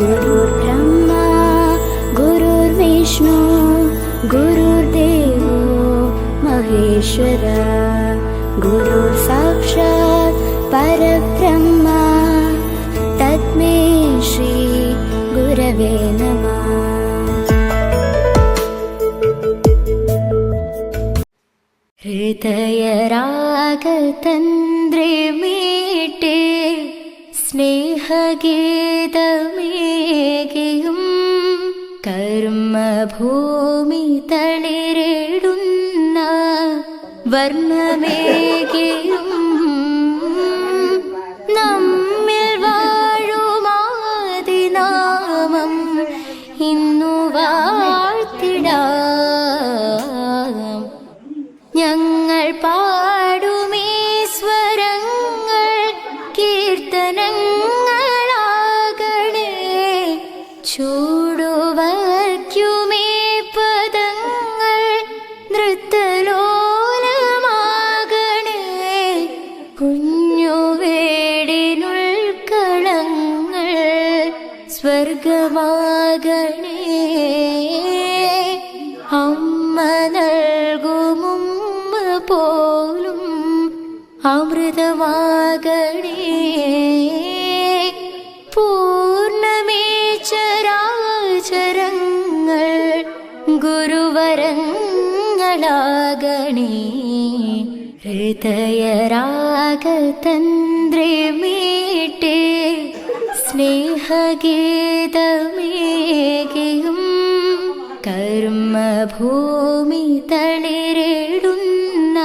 गुरुर्ब्रह्मा गुरुर्विष्णु गुरुर्देवो महेश्वर गुरुर्साक्षात् परब्रह्मा तद्मे श्री गुरवे नमः। हृदयरागतन्त्रिमीठे स्मेहगीत കർമ്മഭൂമി തളിരിടുന്ന വർണമേകിയും നമ്മിൽ വാഴുമാതിനാമം ഇന്നു വാഴ്ത്തിടാം. ഞങ്ങൾ പാടുമീ സ്വരങ്ങൾ സ്വർഗമാകണേ അമ്മ പോലും അമൃതമാകണേ പൂർണമേ ചരാചരങ്ങൾ ഗുരുവരങ്ങളാകണേ. ഹൃദയരാഗതന്ത്രേ മീട്ടേ സ്നേഹഗീതമേകിയും കർമ്മഭൂമി തളിരിടുന്ന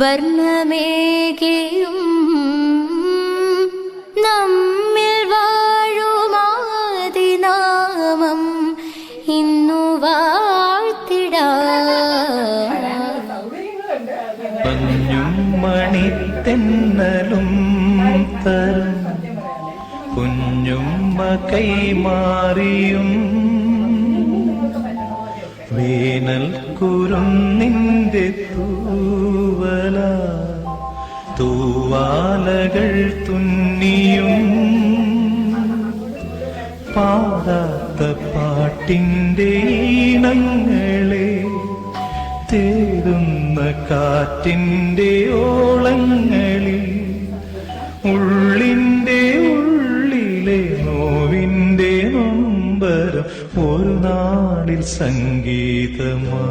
വർണമേകയും നമ്മിൽ വാഴുമാതിനാമം ഇന്നു വാഴ്ത്തിടാം. മഞ്ഞും മണിത്തെന്നലും തരും കുഞ്ഞുമ്മ കൈമാറിയും വേനൽ കുരുന്നിന്റെ തൂവല. തൂവാലകൾ തുന്നിയും. പാടാത്ത പാട്ടിന്റെ ഈണങ്ങളെ തേടുന്ന കാറ്റിന്റെ ഓളങ്ങളിൽ ഒരു നാളിൽ സംഗീതമാ